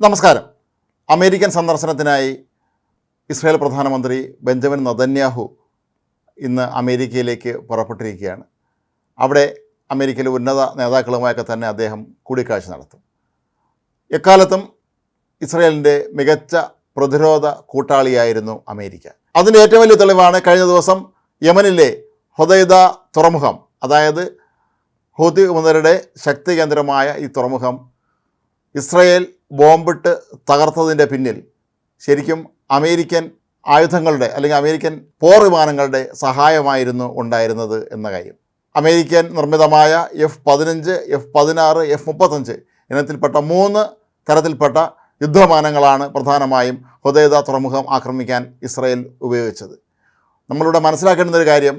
നമസ്കാരം. അമേരിക്കൻ സന്ദർശനത്തിനായി ഇസ്രായേൽ പ്രധാനമന്ത്രി ബെഞ്ചമിൻ നദന്യാഹു ഇന്ന് അമേരിക്കയിലേക്ക് പുറപ്പെട്ടിരിക്കുകയാണ്. അവിടെ അമേരിക്കയിലെ ഉന്നത നേതാക്കളുമായൊക്കെ തന്നെ അദ്ദേഹം കൂടിക്കാഴ്ച നടത്തും. എക്കാലത്തും ഇസ്രായേലിന്റെ മികച്ച പ്രതിരോധ കൂട്ടാളിയായിരുന്നു അമേരിക്ക. അതിന്റെ ഏറ്റവും വലിയ തെളിവാണ് കഴിഞ്ഞ ദിവസം യമനിലെ ഹൊദൈദ തുറമുഖം അതായത് ഹൂതി ഉമതരുടെ ശക്തി കേന്ദ്രമായ ഈ തുറമുഖം ഇസ്രയേൽ ബോംബിട്ട് തകർത്തതിന്റെ പിന്നിൽ ശരിക്കും അമേരിക്കൻ ആയുധങ്ങളുടെ അല്ലെങ്കിൽ അമേരിക്കൻ പോർ വിമാനങ്ങളുടെ സഹായമായിരുന്നു ഉണ്ടായിരുന്നത് എന്ന കാര്യം. അമേരിക്കൻ നിർമ്മിതമായ എഫ് പതിനഞ്ച് എഫ് പതിനാറ് എഫ് മുപ്പത്തഞ്ച് ഇനത്തിൽപ്പെട്ട മൂന്ന് തരത്തിൽപ്പെട്ട യുദ്ധമാനങ്ങളാണ് പ്രധാനമായും ഹുദൈദ തുറമുഖം ആക്രമിക്കാൻ ഇസ്രയേൽ ഉപയോഗിച്ചത്. നമ്മളിവിടെ മനസ്സിലാക്കേണ്ടുന്ന ഒരു കാര്യം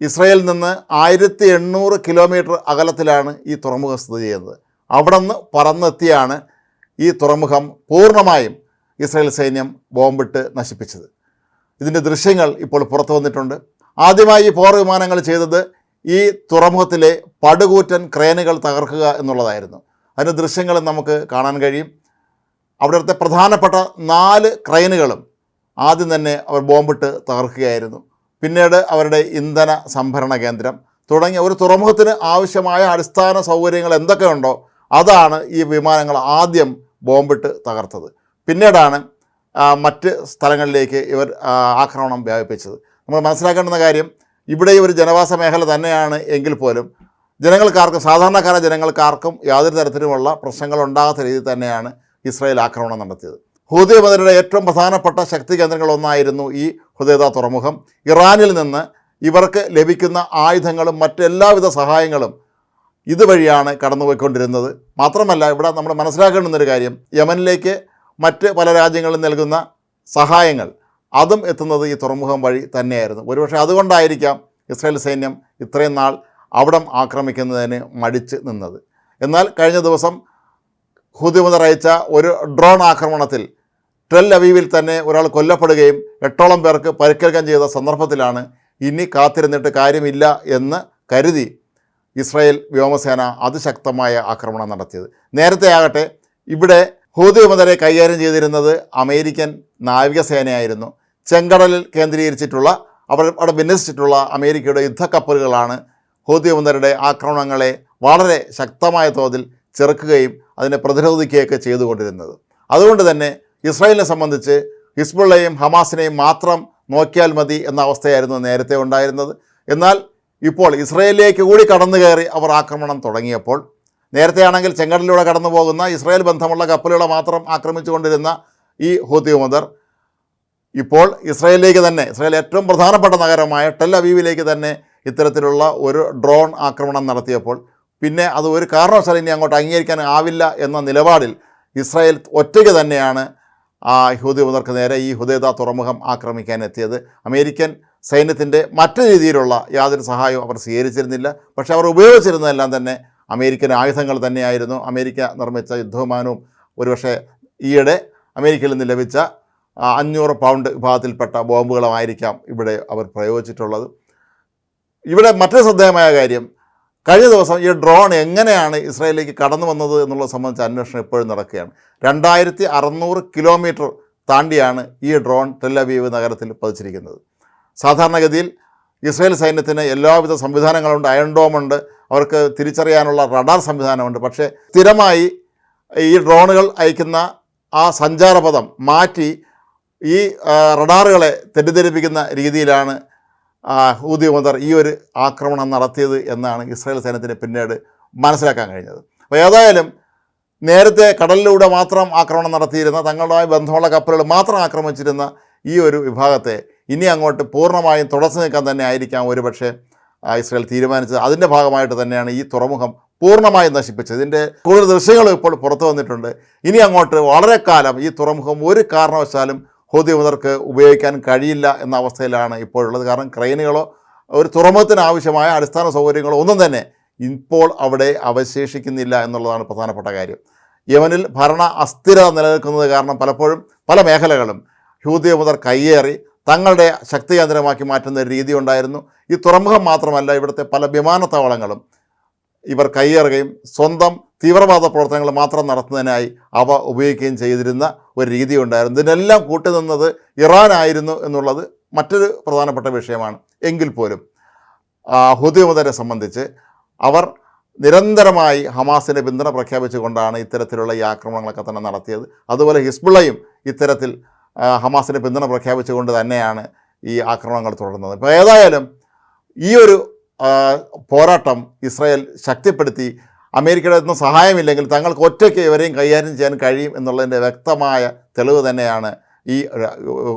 ഇസ്രയേലിൽ നിന്ന് ആയിരത്തി എണ്ണൂറ് കിലോമീറ്റർ അകലത്തിലാണ് ഈ തുറമുഖം സ്ഥിതി ചെയ്യുന്നത്. അവിടെ നിന്ന് പറന്നെത്തിയാണ് ഈ തുറമുഖം പൂർണമായും ഇസ്രായേൽ സൈന്യം ബോംബിട്ട് നശിപ്പിച്ചത്. ഇതിന്റെ ദൃശ്യങ്ങൾ ഇപ്പോൾ പുറത്തു വന്നിട്ടുണ്ട്. ആദ്യമായി പോർ വിമാനങ്ങൾ ചെയ്തത് ഈ തുറമുഖത്തിലെ പടുകൂറ്റൻ ക്രേനുകൾ തകർക്കുക എന്നുള്ളതായിരുന്നു. അതിന്റെ ദൃശ്യങ്ങൾ നമുക്ക് കാണാൻ കഴിയും. അവിടുത്തെ പ്രധാനപ്പെട്ട നാല് ക്രൈനുകളും ആദ്യം തന്നെ അവർ ബോംബിട്ട് തകർക്കുകയായിരുന്നു. പിന്നീട് അവരുടെ ഇന്ധന സംഭരണ കേന്ദ്രം തുടങ്ങിയ ഒരു തുറമുഖത്തിന് ആവശ്യമായ അടിസ്ഥാന സൗകര്യങ്ങൾ എന്തൊക്കെയുണ്ടോ അതാണ് ഈ വിമാനങ്ങൾ ആദ്യം ബോംബിട്ട് തകർത്തത്. പിന്നീടാണ് മറ്റ് സ്ഥലങ്ങളിലേക്ക് ഇവർ ആക്രമണം വ്യാപിപ്പിച്ചത്. നമ്മൾ മനസ്സിലാക്കേണ്ടുന്ന കാര്യം ഇവിടെ ഒരു ജനവാസ മേഖല തന്നെയാണ് എങ്കിൽ പോലും ജനങ്ങൾക്കാർക്കും സാധാരണക്കാരായ ജനങ്ങൾക്കാർക്കും യാതൊരു തരത്തിലുമുള്ള പ്രശ്നങ്ങൾ ഉണ്ടാകാത്ത രീതിയിൽ തന്നെയാണ് ഇസ്രായേൽ ആക്രമണം നടത്തിയത്. മതരുടെ ഏറ്റവും പ്രധാനപ്പെട്ട ശക്തി കേന്ദ്രങ്ങളൊന്നായിരുന്നു ഈ ഹുദയത തുറമുഖം. ഇറാനിൽ നിന്ന് ഇവർക്ക് ലഭിക്കുന്ന ആയുധങ്ങളും മറ്റെല്ലാവിധ സഹായങ്ങളും ഇതുവഴിയാണ് കടന്നുപോയിക്കൊണ്ടിരുന്നത്. മാത്രമല്ല ഇവിടെ നമ്മൾ മനസ്സിലാക്കേണ്ടുന്നൊരു കാര്യം യമനിലേക്ക് മറ്റ് പല രാജ്യങ്ങളിൽ നൽകുന്ന സഹായങ്ങൾ അതും എത്തുന്നത് ഈ തുറമുഖം വഴി തന്നെയായിരുന്നു. ഒരുപക്ഷെ അതുകൊണ്ടായിരിക്കാം ഇസ്രായേൽ സൈന്യം ഇത്രയും നാൾ അവിടം ആക്രമിക്കുന്നതിന് മടിച്ച് നിന്നത്. എന്നാൽ കഴിഞ്ഞ ദിവസം ഹുദിമുദർ അയച്ച ഒരു ഡ്രോൺ ആക്രമണത്തിൽ ട്രെൽ അവീവിൽ തന്നെ ഒരാൾ കൊല്ലപ്പെടുകയും എട്ടോളം പേർക്ക് പരിക്കേൽക്കാൻ ചെയ്ത സന്ദർഭത്തിലാണ് ഇനി കാത്തിരുന്നിട്ട് കാര്യമില്ല എന്ന് കരുതി ഇസ്രായേൽ വ്യോമസേന അതിശക്തമായ ആക്രമണം നടത്തിയത്. നേരത്തെ ആകട്ടെ ഇവിടെ ഹൂതി വിമതരെ കൈകാര്യം ചെയ്തിരുന്നത് അമേരിക്കൻ നാവികസേനയായിരുന്നു. ചെങ്കടലിൽ കേന്ദ്രീകരിച്ചിട്ടുള്ള അവർ അവിടെ വിന്യസിച്ചിട്ടുള്ള അമേരിക്കയുടെ യുദ്ധക്കപ്പലുകളാണ് ഹൂതി വിമതരുടെ ആക്രമണങ്ങളെ വളരെ ശക്തമായ തോതിൽ ചെറുക്കുകയും അതിനെ പ്രതിരോധിക്കുകയൊക്കെ ചെയ്തുകൊണ്ടിരുന്നത്. അതുകൊണ്ട് തന്നെ ഇസ്രായേലിനെ സംബന്ധിച്ച് ഹിസ്ബുള്ളയും ഹമാസിനെയും മാത്രം നോക്കിയാൽ മതി എന്ന അവസ്ഥയായിരുന്നു നേരത്തെ ഉണ്ടായിരുന്നത്. എന്നാൽ ഇപ്പോൾ ഇസ്രയേലിലേക്ക് കൂടി കടന്നു കയറി അവർ ആക്രമണം തുടങ്ങിയപ്പോൾ നേരത്തെയാണെങ്കിൽ ചെങ്കടലിലൂടെ കടന്നു പോകുന്ന ഇസ്രയേൽ ബന്ധമുള്ള കപ്പലുകളെ മാത്രം ആക്രമിച്ചുകൊണ്ടിരുന്ന ഈ ഹൂതി ഉമദർ ഇപ്പോൾ ഇസ്രയേലിലേക്ക് തന്നെ ഇസ്രയേൽ ഏറ്റവും പ്രധാനപ്പെട്ട നഗരമായ ടെൽ അവീവിലേക്ക് തന്നെ ഇത്തരത്തിലുള്ള ഒരു ഡ്രോൺ ആക്രമണം നടത്തിയപ്പോൾ പിന്നെ അത് ഒരു കാരണവശാലും ഇനി അങ്ങോട്ട് അംഗീകരിക്കാൻ ആവില്ല എന്ന നിലപാടിൽ ഇസ്രായേൽ ഒറ്റയ്ക്ക് തന്നെയാണ് ആ ഹൂദി മുതർക്ക് നേരെ ഈ ഹുദൈദ തുറമുഖം ആക്രമിക്കാൻ എത്തിയത്. അമേരിക്കൻ സൈന്യത്തിന്റെ മറ്റു രീതിയിലുള്ള യാതൊരു സഹായവും അവർ സ്വീകരിച്ചിരുന്നില്ല. പക്ഷെ അവർ ഉപയോഗിച്ചിരുന്നതെല്ലാം തന്നെ അമേരിക്കൻ ആയുധങ്ങൾ തന്നെയായിരുന്നു. അമേരിക്ക നിർമ്മിച്ച യുദ്ധവിമാനവും ഒരുപക്ഷെ ഈയിടെ അമേരിക്കയിൽ നിന്ന് ലഭിച്ച അഞ്ഞൂറ് പൗണ്ട് വിഭാഗത്തിൽപ്പെട്ട ബോംബുകളുമായിരിക്കാം ഇവിടെ അവർ പ്രയോഗിച്ചിട്ടുള്ളത്. ഇവിടെ മറ്റൊരു ശ്രദ്ധേയമായ കാര്യം കഴിഞ്ഞ ദിവസം ഈ ഡ്രോൺ എങ്ങനെയാണ് ഇസ്രായേലിലേക്ക് കടന്നു വന്നത് എന്നുള്ളത് സംബന്ധിച്ച അന്വേഷണം ഇപ്പോഴും നടക്കുകയാണ്. രണ്ടായിരത്തി അറുന്നൂറ് കിലോമീറ്റർ താണ്ടിയാണ് ഈ ഡ്രോൺ ടെല്ലവീവ് നഗരത്തിൽ പതിച്ചിരിക്കുന്നത്. സാധാരണഗതിയിൽ ഇസ്രയേൽ സൈന്യത്തിന് എല്ലാവിധ സംവിധാനങ്ങളുണ്ട് അയൺ ഡോമുണ്ട് അവർക്ക് തിരിച്ചറിയാനുള്ള റഡാർ സംവിധാനമുണ്ട്. പക്ഷേ സ്ഥിരമായി ഈ ഡ്രോണുകൾ അയക്കുന്ന ആ സഞ്ചാരപഥം മാറ്റി ഈ റഡാറുകളെ തെറ്റിദ്ധരിപ്പിക്കുന്ന രീതിയിലാണ് ഹൂദി ഉമദർ ഈ ഒരു ആക്രമണം നടത്തിയത് എന്നാണ് ഇസ്രായേൽ സൈന്യത്തിന് പിന്നീട് മനസ്സിലാക്കാൻ കഴിഞ്ഞത്. അപ്പോൾ ഏതായാലും നേരത്തെ കടലിലൂടെ മാത്രം ആക്രമണം നടത്തിയിരുന്ന തങ്ങളുമായി ബന്ധമുള്ള കപ്പലുകൾ മാത്രം ആക്രമിച്ചിരുന്ന ഈ ഒരു വിഭാഗത്തെ ഇനി അങ്ങോട്ട് പൂർണമായും തുടച്ചു നിൽക്കാൻ തന്നെ ആയിരിക്കാം ഒരുപക്ഷെ ഇസ്രയേൽ ഇസ്രായേൽ തീരുമാനിച്ചത്. അതിന്റെ ഭാഗമായിട്ട് തന്നെയാണ് ഈ തുറമുഖം പൂർണമായും നശിപ്പിച്ചത്. ഇതിന്റെ കൂടുതൽ ദൃശ്യങ്ങൾ ഇപ്പോൾ പുറത്തു വന്നിട്ടുണ്ട്. ഇനി അങ്ങോട്ട് വളരെ കാലം ഈ തുറമുഖം ഒരു കാരണവശാലും ഹൂതി മുതർക്ക് ഉപയോഗിക്കാൻ കഴിയില്ല എന്ന അവസ്ഥയിലാണ് ഇപ്പോഴുള്ളത് കാരണം ക്രെയിനുകളോ ഒരു തുറമുഖത്തിന് ആവശ്യമായ അടിസ്ഥാന സൗകര്യങ്ങളോ ഒന്നും തന്നെ ഇപ്പോൾ അവിടെ അവശേഷിക്കുന്നില്ല എന്നുള്ളതാണ് പ്രധാനപ്പെട്ട കാര്യം. യമനിൽ ഭരണ അസ്ഥിരത നിലനിൽക്കുന്നത് കാരണം പലപ്പോഴും പല മേഖലകളും ഹൂതി മുതർ കയ്യേറി തങ്ങളുടെ ശക്തി കേന്ദ്രമാക്കി മാറ്റുന്ന ഒരു രീതി ഉണ്ടായിരുന്നു ഈ തുറമുഖം മാത്രമല്ല ഇവിടുത്തെ പല വിമാനത്താവളങ്ങളും ഇവർ കൈയേറുകയും സ്വന്തം തീവ്രവാദ പ്രവർത്തനങ്ങൾ മാത്രം നടത്തുന്നതിനായി അവ ഉപയോഗിക്കുകയും ചെയ്തിരുന്ന ഒരു രീതി ഉണ്ടായിരുന്നു ഇതിനെല്ലാം കൂട്ടുനിന്നത് ഇറാനായിരുന്നു എന്നുള്ളത് മറ്റൊരു പ്രധാനപ്പെട്ട വിഷയമാണ്. എങ്കിൽ പോലും ഹുദിമതരെ സംബന്ധിച്ച് അവർ നിരന്തരമായി ഹമാസിനെ പിന്തുണ പ്രഖ്യാപിച്ചുകൊണ്ടാണ് ഇത്തരത്തിലുള്ള ഈ ആക്രമണങ്ങളൊക്കെ തന്നെ നടത്തിയത്. അതുപോലെ ഹിസ്ബുള്ളയും ഇത്തരത്തിൽ ഹമാസിനെ പിന്തുണ പ്രഖ്യാപിച്ചുകൊണ്ട് തന്നെയാണ് ഈ ആക്രമണങ്ങൾ തുടർന്നത് ഇപ്പോൾ ഏതായാലും ഈ ഒരു പോരാട്ടം ഇസ്രായേൽ ശക്തിപ്പെടുത്തി അമേരിക്കയുടെ ഒന്നും സഹായമില്ലെങ്കിൽ തങ്ങൾക്ക് ഒറ്റയ്ക്ക് ഇവരെയും കൈകാര്യം ചെയ്യാൻ കഴിയും എന്നുള്ളതിന്റെ വ്യക്തമായ തെളിവ് തന്നെയാണ് ഈ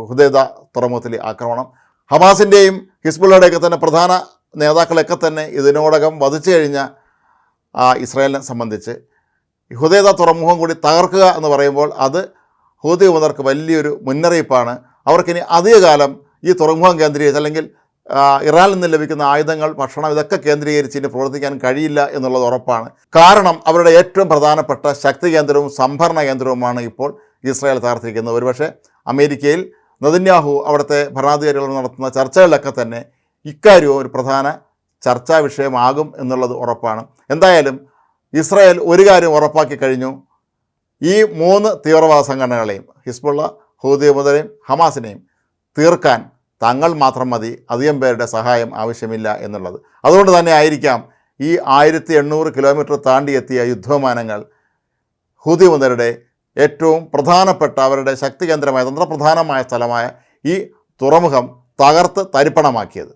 ഹുദൈദ തുറമുഖത്തിലെ ആക്രമണം. ഹമാസിന്റെയും ഹിസ്ബുള്ളയുടെയൊക്കെ തന്നെ പ്രധാന നേതാക്കളൊക്കെ തന്നെ ഇതിനോടകം വധിച്ചു കഴിഞ്ഞ ഇസ്രായേലിനെ സംബന്ധിച്ച്. ഹുദൈദ തുറമുഖം കൂടി തകർക്കുക എന്ന് പറയുമ്പോൾ അത് ഹൂതി വലിയൊരു മുന്നറിയിപ്പാണ്. അവർക്കിനി അധികകാലം ഈ തുറമുഖം കേന്ദ്രീകരിച്ച് അല്ലെങ്കിൽ ഇറാനിൽ നിന്ന് ലഭിക്കുന്ന ആയുധങ്ങൾ ഭക്ഷണം ഇതൊക്കെ കേന്ദ്രീകരിച്ച് ഇനി പ്രവർത്തിക്കാൻ കഴിയില്ല എന്നുള്ളത് ഉറപ്പാണ്. കാരണം അവരുടെ ഏറ്റവും പ്രധാനപ്പെട്ട ശക്തി കേന്ദ്രവും സംഭരണ കേന്ദ്രവുമാണ് ഇപ്പോൾ ഇസ്രായേൽ തകർത്തിരിക്കുന്നത്. ഒരുപക്ഷെ അമേരിക്കയിൽ നദിന്യാഹു അവിടുത്തെ ഭരണാധികാരികൾ നടത്തുന്ന ചർച്ചകളിലൊക്കെ തന്നെ ഇക്കാര്യവും ഒരു പ്രധാന ചർച്ചാ വിഷയമാകും എന്നുള്ളത് ഉറപ്പാണ്. എന്തായാലും ഇസ്രായേൽ ഒരു കാര്യം ഉറപ്പാക്കി കഴിഞ്ഞു. ഈ മൂന്ന് തീവ്രവാദ സംഘടനകളെയും ഹിസ്ബുള്ള മുതലെയും ഹമാസിനെയും തീർക്കാൻ തങ്ങൾ മാത്രം മതി. അധികം പേരുടെ സഹായം ആവശ്യമില്ല എന്നുള്ളത്. അതുകൊണ്ട് തന്നെ ആയിരിക്കാം ഈ ആയിരത്തി എണ്ണൂറ് കിലോമീറ്റർ താണ്ടിയെത്തിയ യുദ്ധവിമാനങ്ങൾ ഹൂദി മുതലുടെ ഏറ്റവും പ്രധാനപ്പെട്ട അവരുടെ ശക്തി കേന്ദ്രമായ തന്ത്രപ്രധാനമായ സ്ഥലമായ ഈ തുറമുഖം തകർത്ത് തരിപ്പണമാക്കിയത്.